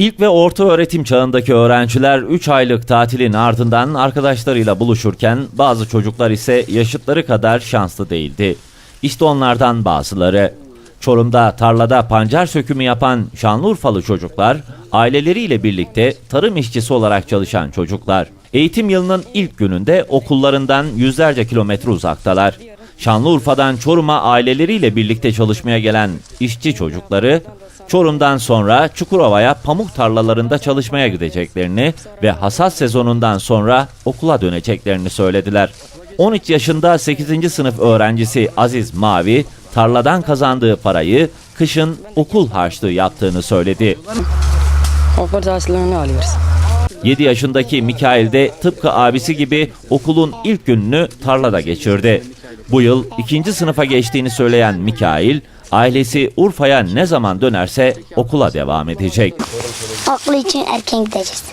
İlk ve orta öğretim çağındaki öğrenciler 3 aylık tatilin ardından arkadaşlarıyla buluşurken bazı çocuklar ise yaşıtları kadar şanslı değildi. İşte onlardan bazıları. Çorum'da tarlada pancar sökümü yapan Şanlıurfalı çocuklar, aileleriyle birlikte tarım işçisi olarak çalışan çocuklar. Eğitim yılının ilk gününde okullarından yüzlerce kilometre uzaktalar. Şanlıurfa'dan Çorum'a aileleriyle birlikte çalışmaya gelen işçi çocukları, Çorum'dan sonra Çukurova'ya pamuk tarlalarında çalışmaya gideceklerini ve hasat sezonundan sonra okula döneceklerini söylediler. 13 yaşında 8. sınıf öğrencisi Aziz Mavi, tarladan kazandığı parayı kışın okul harçlığı yaptığını söyledi. Okul harçlığını alıyoruz. 7 yaşındaki Mikail de tıpkı abisi gibi okulun ilk gününü tarlada geçirdi. Bu yıl ikinci sınıfa geçtiğini söyleyen Mikail, ailesi Urfa'ya ne zaman dönerse okula devam edecek. Okul için erken gideceğiz.